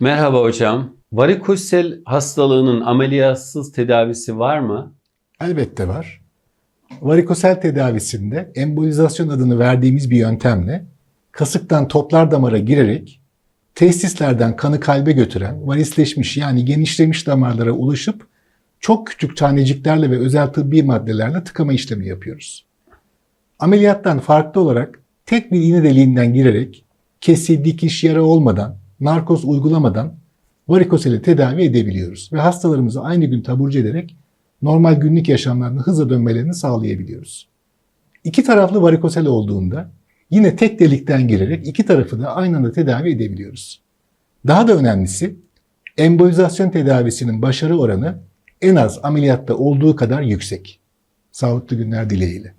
Merhaba hocam. Varikosel hastalığının ameliyatsız tedavisi var mı? Elbette var. Varikosel tedavisinde embolizasyon adını verdiğimiz bir yöntemle kasıktan toplar damara girerek testislerden kanı kalbe götüren varisleşmiş yani genişlemiş damarlara ulaşıp çok küçük taneciklerle ve özel tıbbi maddelerle tıkama işlemi yapıyoruz. Ameliyattan farklı olarak tek bir iğne deliğinden girerek kesi, dikiş, yara olmadan, narkoz uygulamadan varikoseli tedavi edebiliyoruz ve hastalarımızı aynı gün taburcu ederek normal günlük yaşamlarına hızla dönmelerini sağlayabiliyoruz. İki taraflı varikosel olduğunda yine tek delikten girerek iki tarafı da aynı anda tedavi edebiliyoruz. Daha da önemlisi embolizasyon tedavisinin başarı oranı en az ameliyatta olduğu kadar yüksek. Sağlıklı günler dileğiyle.